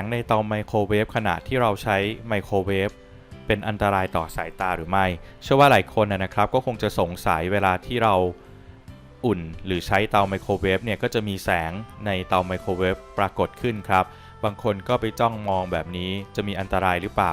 งในเตาไมโครเวฟขณะที่เราใช้ไมโครเวฟเป็นอันตรายต่อสายตาหรือไม่ เชื่อว่าหลายคนนะนะครับก็คงจะสงสัยเวลาที่เราอุ่น หรือใช้เตาไมโครเวฟเนี่ยก็จะมีแสงในเตาไมโครเวฟปรากฏขึ้นครับ บางคนก็ไปจ้องมองแบบนี้จะมีอันตรายหรือเปล่า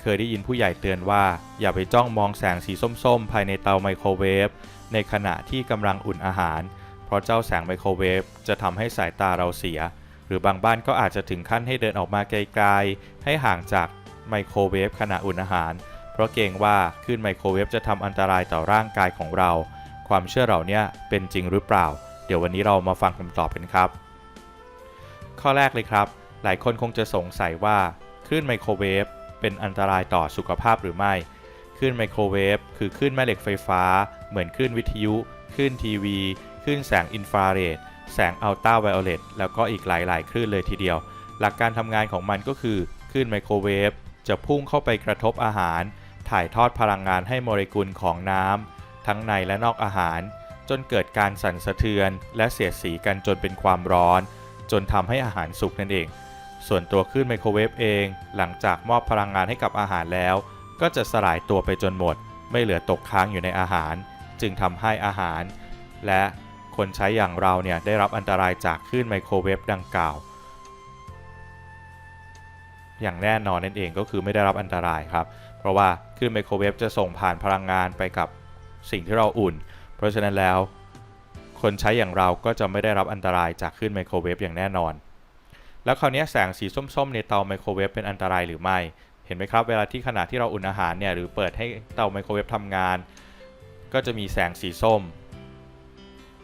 เคยได้ยินผู้ใหญ่เตือนว่า อย่าไปจ้องมองแสงสีส้มๆ ภายในเตาไมโครเวฟในขณะที่กำลังอุ่นอาหาร เพราะเจ้าแสงไมโครเวฟจะทำให้สายตาเราเสีย หรือบางบ้านก็อาจจะถึงขั้นให้เดินออกมาไกลๆ ให้ห่างจากไมโครเวฟขณะอุ่นอาหาร เพราะเกรงว่าคลื่นไมโครเวฟจะทำอันตรายต่อร่างกายของเรา ความเชื่อเหล่านี้เป็นจริงหรือเปล่า เดี๋ยววันนี้เรามาฟังคำตอบกันครับ ข้อแรกเลยครับ หลายคนคงจะสงสัยว่าคลื่นไมโครเวฟเป็นอันตรายต่อสุขภาพหรือไม่คลื่นไมโครเวฟคือคลื่นแม่เหล็กไฟฟ้า เหมือนคลื่นวิทยุคลื่นทีวีคลื่นแสงอินฟราเรด แสงอัลตราไวโอเลตแล้วก็อีกหลาย ๆ คลื่นเลยทีเดียว หลักการทำงานของมันก็คือคลื่นไมโครเวฟจะพุ่งเข้าไปกระทบอาหาร ถ่ายทอดพลังงานให้โมเลกุลของน้ำทั้งในและนอกอาหาร จนเกิดการสั่นสะเทือน และเสียดสีกันจนเป็นความร้อน จนทำให้อาหารสุกนั่นเอง ส่วนตัวคลื่นไมโครเวฟเอง หลังจากมอบพลังงานให้กับอาหารแล้ว ก็จะสลายตัวไปจนหมด ไม่เหลือตกค้างอยู่ในอาหาร จึงทำให้อาหาร และ คนใช้อย่างเราเนี่ยได้รับอันตรายจากคลื่นไมโครเวฟดังกล่าว อย่างแน่นอนนั่นเองก็คือไม่ได้รับอันตรายครับ เพราะว่าคลื่นไมโครเวฟจะส่งผ่านพลังงานไปกับสิ่งที่เราอุ่น เพราะฉะนั้นแล้ว คนใช้อย่างเราก็จะไม่ได้รับอันตรายจากคลื่นไมโครเวฟอย่างแน่นอน แล้วคราวนี้แสงสีส้มๆในเตาไมโครเวฟเป็นอันตรายหรือไม่ เห็นไหมครับ เวลาที่ขณะที่เราอุ่นอาหารเนี่ยหรือเปิดให้เตาไมโครเวฟทำงาน ก็จะมีแสงสีส้ม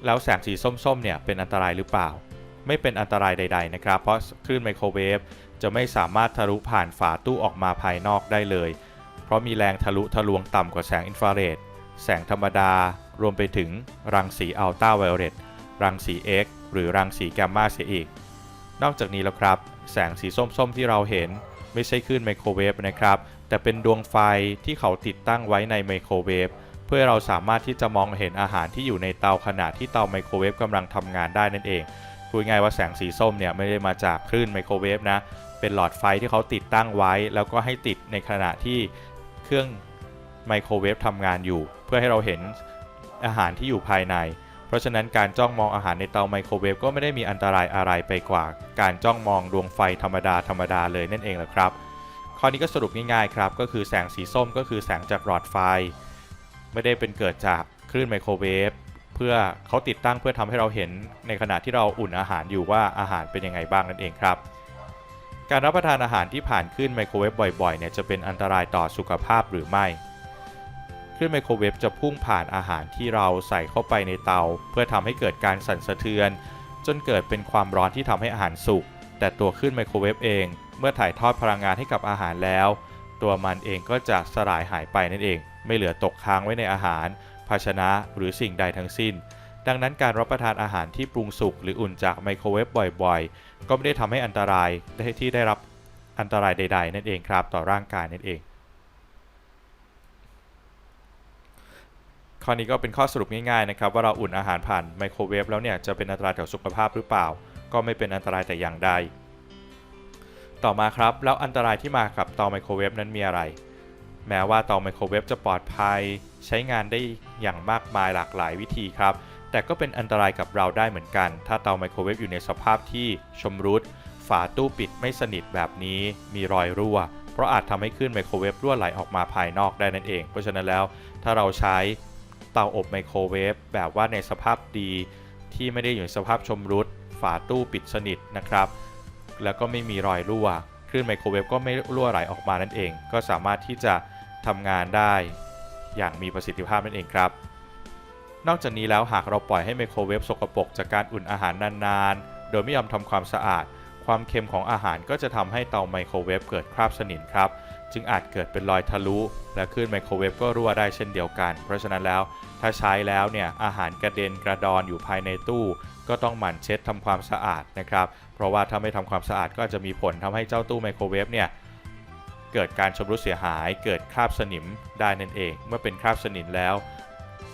แล้วแสงสีส้มๆเนี่ยเป็นอันตรายหรือเปล่า ไม่เป็นอันตรายใด ๆ นะครับ เพราะคลื่นไมโครเวฟจะไม่สามารถทะลุผ่านฝาตู้ออกมาภายนอกได้เลย เพราะมีแรงทะลุทะลวงต่ำกว่าแสงอินฟราเรดแสงธรรมดารวมไปถึงรังสีอัลตราไวโอเลตรังสี X หรือรังสีแกมมาเสียอีก นอกจากนี้แล้วครับ แสงสีส้มๆที่เราเห็น ไม่ใช่คลื่นไมโครเวฟนะครับ แต่เป็นดวงไฟที่เขาติดตั้งไว้ในไมโครเวฟ พื่อเราสามารถที่จะมองเห็นอาหารที่อยู่ในเตาขณะที่เตาไมโครเวฟกำลังทำงานได้นั่นเองพูดง่ายว่าแสงสีส้มเนี่ยไม่ได้มาจากคลื่นไมโครเวฟนะ เป็นหลอดไฟที่เขาติดตั้งไว้ แล้วก็ให้ติดในขณะที่เครื่องไมโครเวฟทำงานอยู่ เพื่อให้เราเห็นอาหารที่อยู่ภายใน เพราะฉะนั้นการจ้องมองอาหารในเตาไมโครเวฟก็ไม่ได้มีอันตรายอะไรไปกว่า การจ้องมองดวงไฟธรรมดาธรรมดาเลยนั่นเองแหละครับ ข้อนี้ก็สรุปง่ายๆครับ ก็คือแสงสีส้มก็คือแสงจากหลอดไฟ ไม่ได้เป็นเกิดจากคลื่นไมโครเวฟเพื่อเขาติดตั้งเพื่อทำให้เราเห็นในขณะที่เราอุ่นอาหารอยู่ว่าอาหารเป็นยังไงบ้างนั่นเองครับ การรับประทานอาหารที่ผ่านคลื่นไมโครเวฟบ่อยๆเนี่ยจะเป็นอันตรายต่อสุขภาพหรือไม่คลื่นไมโครเวฟจะพุ่งผ่านอาหารที่เราใส่เข้าไปในเตา เพื่อทำให้เกิดการสั่นสะเทือน จนเกิดเป็นความร้อนที่ทำให้อาหารสุกแต่ตัวคลื่นไมโครเวฟเอง เมื่อถ่ายทอดพลังงานให้กับอาหารแล้ว ตัวมันเองก็จะสลายหายไปนั่นเอง ไม่เหลือตกค้างไว้ในอาหาร ภาชนะหรือสิ่งใดทั้งสิ้น ดังนั้นการรับประทานอาหารที่ปรุงสุกหรืออุ่นจากไมโครเวฟบ่อยๆ ก็ไม่ได้ทำให้อันตรายได้ที่ได้รับอันตรายใด ๆ นั่นเองครับต่อร่างกายนั่นเองข้อนี้ก็เป็นข้อสรุปง่ายๆนะครับว่าเราอุ่นอาหารผ่านไมโครเวฟแล้วเนี่ยจะเป็นอันตรายต่อสุขภาพหรือเปล่า ก็ไม่เป็นอันตรายแต่อย่างใด ต่อมาครับ แล้วอันตรายที่มากับเตาไมโครเวฟนั้นมีอะไร แม้ว่าเตาไมโครเวฟจะปลอดภัย ใช้งานได้อย่างมากมายหลากหลายวิธีครับ แต่ก็เป็นอันตรายกับเราได้เหมือนกัน ถ้าเตาไมโครเวฟอยู่ในสภาพที่ชำรุด ฝาตู้ปิดไม่สนิทแบบนี้ มีรอยรั่ว เพราะอาจทำให้คลื่นไมโครเวฟรั่วไหลออกมาภายนอกได้นั่นเอง เพราะฉะนั้นแล้วถ้าเราใช้เตาอบไมโครเวฟแบบว่าในสภาพดี ที่ไม่ได้อยู่ในสภาพชำรุด ฝาตู้ปิดสนิทนะครับ แล้วก็ไม่มีรอยรั่วคลื่นไมโครเวฟก็ไม่รั่วไหลออกมานั่นเอง ก็สามารถที่จะ ทำงานได้อย่างมีประสิทธิภาพนั่นเองครับ นอกจากนี้แล้วหากเราปล่อยให้ไมโครเวฟสกปรกจากการอุ่นอาหารนานๆ โดยไม่ยอมทำความสะอาด ความเค็มของอาหารก็จะทำให้เตาไมโครเวฟเกิดคราบสนิมครับ จึงอาจเกิดเป็นรอยทะลุ และคลื่นไมโครเวฟก็รั่วได้เช่นเดียวกัน เพราะฉะนั้นแล้วถ้าใช้แล้วเนี่ยอาหารกระเด็นกระดอนอยู่ภายในตู้ ก็ต้องหมั่นเช็ดทำความสะอาดนะครับ เพราะว่าถ้าไม่ทำความสะอาดก็จะมีผลทำให้เจ้าตู้ไมโครเวฟเนี่ย เกิดการชำรุดเสียหาย เกิดคราบสนิมได้นั่นเอง เมื่อเป็นคราบสนิมแล้ว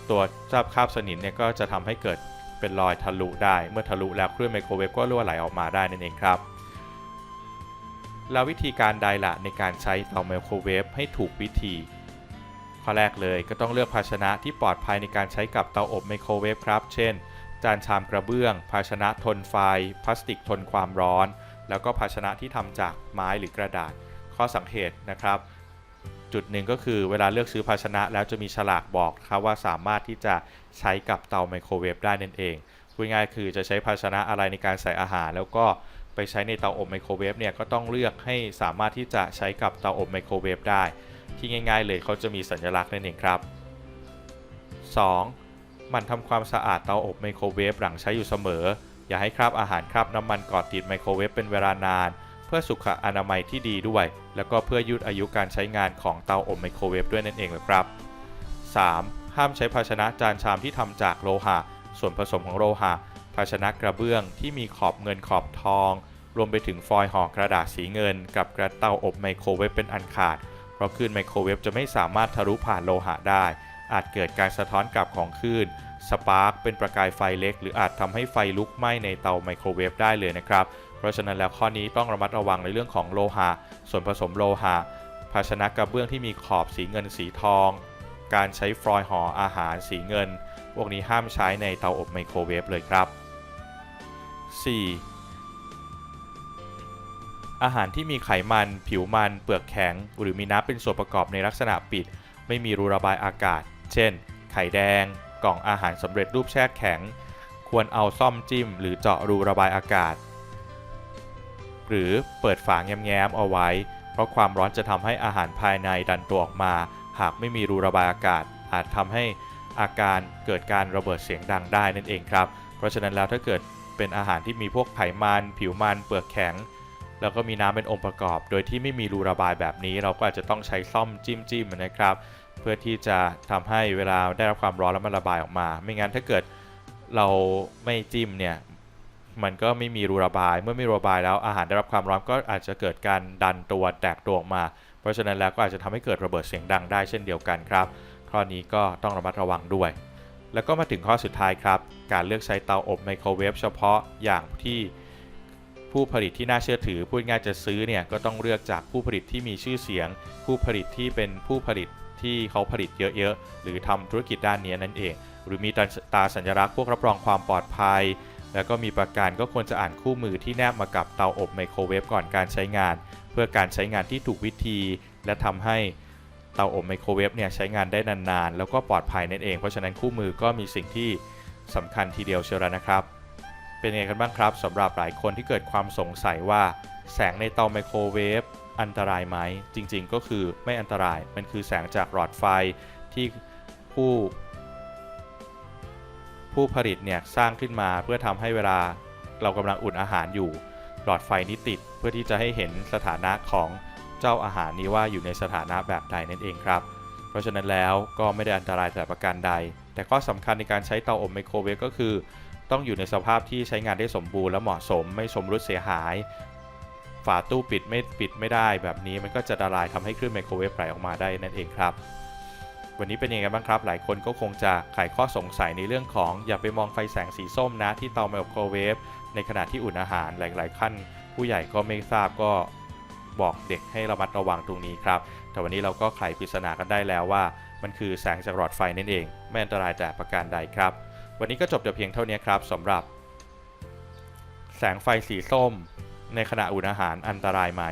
ตัวเจ้าคราบสนิมเนี่ยก็จะทำให้เกิดเป็นรอยทะลุได้ เมื่อทะลุแล้วคลื่นไมโครเวฟก็รั่วไหลออกมาได้นั่นเองครับแล้ววิธีการใดละในการใช้เตาไมโครเวฟให้ถูกวิธี ข้อแรกเลยก็ต้องเลือกภาชนะที่ปลอดภัยในการใช้กับเตาอบไมโครเวฟครับ เช่น จานชามกระเบื้อง ภาชนะทนไฟ พลาสติกทนความร้อน แล้วก็ภาชนะที่ทำจากไม้หรือกระดาษ ข้อสังเกตนะครับ จุดหนึ่งก็คือเวลาเลือกซื้อภาชนะแล้วจะมีฉลากบอกครับว่าสามารถที่จะใช้กับเตาไมโครเวฟได้นั่นเองพูดง่ายคือจะใช้ภาชนะอะไรในการใส่อาหาร แล้วก็ไปใช้ในเตาอบไมโครเวฟเนี่ยก็ต้องเลือกให้สามารถที่จะใช้กับเตาอบไมโครเวฟได้ ที่ง่าย ๆ เลยเขาจะมีสัญลักษณ์นั่นเองครับ 2. มันทำความสะอาดเตาอบไมโครเวฟหลังใช้อยู่เสมอ อย่าให้คราบอาหารคราบน้ำมันเกาะติดไมโครเวฟเป็นเวลานาน เพื่อสุขอนามัยที่ดีด้วย แล้วก็เพื่อยืดอายุการใช้งานของเตาอบไมโครเวฟด้วยนั่นเองนะครับ 3. ห้ามใช้ภาชนะจานชามที่ทำจากโลหะ ส่วนผสมของโลหะ ภาชนะกระเบื้องที่มีขอบเงินขอบทอง รวมไปถึงฟอยล์ห่อกระดาษสีเงิน กับกระเตาอบไมโครเวฟเป็นอันขาด เพราะคลื่นไมโครเวฟจะไม่สามารถทะลุผ่านโลหะได้ อาจเกิดการสะท้อนกลับของคลื่นสปาร์กเป็นประกายไฟเล็ก หรืออาจทำให้ไฟลุกไหม้ในเตาไมโครเวฟได้เลยนะครับ เพราะฉะนั้นแล้วข้อนี้ต้องระมัดระวังในเรื่องของโลหะ ส่วนผสมโลหะ ภาชนะกระเบื้องที่มีขอบสีเงินสีทอง การใช้ฟอยล์ห่ออาหารสีเงิน พวกนี้ห้ามใช้ในเตาอบไมโครเวฟเลยครับ 4. อาหารที่มีไขมัน ผิวมัน เปลือกแข็ง หรือมีน้ำเป็นส่วนประกอบในลักษณะปิด ไม่มีรูระบายอากาศ เช่น ไข่แดง กล่องอาหารสำเร็จรูปแช่แข็ง ควรเอาซ่อมจิ้ม หรือเจาะรูระบายอากาศ หรือเปิดฝาแง้มๆเอาไว้ เพราะความร้อนจะทำให้อาหารภายในดันตัวออกมา หากไม่มีรูระบายอากาศ อาจทำให้อาการเกิดการระเบิดเสียงดังได้นั่นเองครับ เพราะฉะนั้นแล้วถ้าเกิดเป็นอาหารที่มีพวกไขมัน ผิวมัน เปลือกแข็ง แล้วก็มีน้ำเป็นองค์ประกอบ โดยที่ไม่มีรูระบายแบบนี้ เราก็อาจจะต้องใช้ซ่อมจิ้มจิ้มนะครับ เพื่อที่จะทำให้เวลาได้รับความร้อนแล้วมันระบายออกมา ไม่งั้นถ้าเกิดเราไม่จิ้มเนี่ย มันก็ไม่มีรูระบาย เมื่อไม่รูระบายแล้วอาหารได้รับความร้อนก็อาจจะเกิดการดันตัวแตกตัวออกมา เพราะฉะนั้นแล้วก็อาจจะทำให้เกิดระเบิดเสียงดังได้เช่นเดียวกันครับ ข้อนี้ก็ต้องระมัดระวังด้วย แล้วก็มาถึงข้อสุดท้ายครับ การเลือกใช้เตาอบไมโครเวฟเฉพาะอย่างที่ผู้ผลิตที่น่าเชื่อถือพูดง่ายจะซื้อเนี่ยก็ต้องเลือกจากผู้ผลิตที่มีชื่อเสียง ผู้ผลิตที่เป็นผู้ผลิตที่เขาผลิตเยอะๆ หรือทำธุรกิจด้านนี้นั่นเอง หรือมีตาสัญลักษณ์พวกรับรองความปลอดภัย แล้วก็มีประกันก็ควรจะอ่านคู่มือที่แนบมากับเตาอบไมโครเวฟก่อนการใช้งาน เพื่อการใช้งานที่ถูกวิธี และทำให้เตาอบไมโครเวฟเนี่ยใช้งานได้นานๆ แล้วก็ปลอดภัยนั่นเอง เพราะฉะนั้นคู่มือก็มีสิ่งที่สำคัญทีเดียวเชียวนะครับ เป็นไงกันบ้างครับสำหรับหลายคนที่เกิดความสงสัยว่าแสงในเตาไมโครเวฟอันตรายไหมจริงๆก็คือไม่อันตรายมันคือแสงจากหลอดไฟที่ผู้ ผู้ผลิตเนี่ยสร้างขึ้นมาเพื่อทำให้เวลาเรากำลังอุ่นอาหารอยู่ หลอดไฟนี้ติดเพื่อที่จะให้เห็นสถานะของเจ้าอาหารนี้ว่าอยู่ในสถานะแบบใดนั่นเองครับ เพราะฉะนั้นแล้วก็ไม่ได้อันตรายแต่ประการใด แต่ข้อสำคัญในการใช้เตาอบไมโครเวฟก็คือ ต้องอยู่ในสภาพที่ใช้งานได้สมบูรณ์และเหมาะสม ไม่ชำรุดเสียหาย ฝาตู้ปิดไม่ปิดไม่ได้แบบนี้มันก็จะละลายทำให้คลื่นไมโครเวฟไหลออกมาได้นั่นเองครับ วันนี้เป็นยังไงบ้างครับ หลายคนก็คงจะไขข้อสงสัยในเรื่องของอย่าไปมองไฟแสงสีส้มนะที่เตาไมโครเวฟในขณะที่อุ่นอาหารหลายๆขั้น ผู้ใหญ่ก็ไม่ทราบก็บอกเด็กให้ระมัดระวังตรงนี้ครับ แต่วันนี้เราก็ไขปริศนากันได้แล้วว่า มันคือแสงจากหลอดไฟนั่นเองไม่อันตรายแต่ประการใดครับ วันนี้ก็จบแต่เพียงเท่านี้ครับสำหรับ แสงไฟสีส้ม ในขณะอุ่นอาหารอันตรายไหม